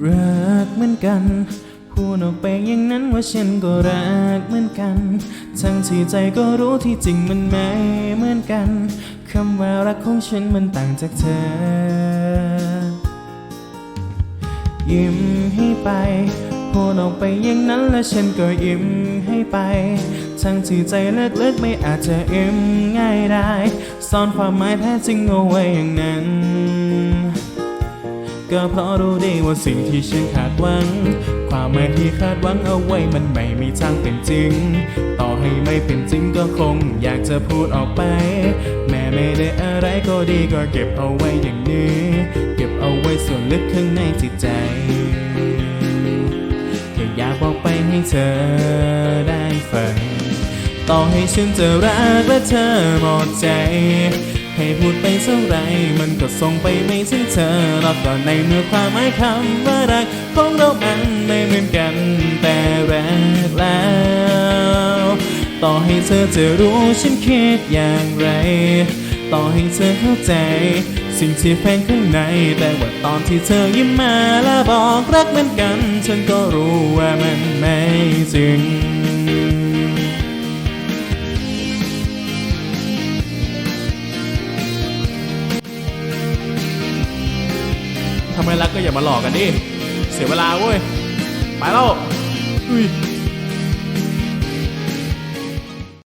รักเหมือนกัน พูดออกไปอย่างนั้นว่าฉันก็รักเหมือนกัน ทั้งที่ใจก็รู้ที่จริงมันไม่เหมือนกัน คำว่ารักของฉันมันต่างจากเธอ ยิ้มให้ไป พูดออกไปอย่างนั้นและฉันก็ยิ้มให้ไป ทั้งที่ใจลึกๆไม่อาจจะยิ้มง่ายได้ ซ่อนความหมายแท้จริงเอาไว้อย่างนั้น ก็เพราะรู้ดีว่าสิ่งที่ฉันคาดหวัง ความหมายที่คาดหวังเอาไว้มันไม่มีทางเป็นจริง ต่อให้ไม่เป็นจริงก็คงอยากจะพูดออกไป แม้ไม่ได้อะไรก็ดีก็เก็บเอาไว้อย่างนี้ เก็บเอาไว้ส่วนลึกข้างในจิตใจแค่อยากบอกไปให้เธอได้ฟังต่อให้ฉันจะรักและเธอหมดใจ ให้พูดไปเท่าไรมันก็ส่งไปไม่ถึงเธอหรอกก็ในเมื่อความหมายคำว่ารักของเรามันไม่เหมือนกันแต่แรกแล้ว ต่อให้เธอจะรู้ฉันคิดอย่างไร ต่อให้เธอเข้าใจ สิ่งที่แฝงข้างใน แต่ว่าตอนที่เธอยิ้มมาและบอกรักเหมือนกัน ฉันก็รู้ว่ามันไม่จริง ถ้าไม่รักก็อย่ามาหลอกกันดิ เสียเวลาเว้ย ไปแล้วอุ้ย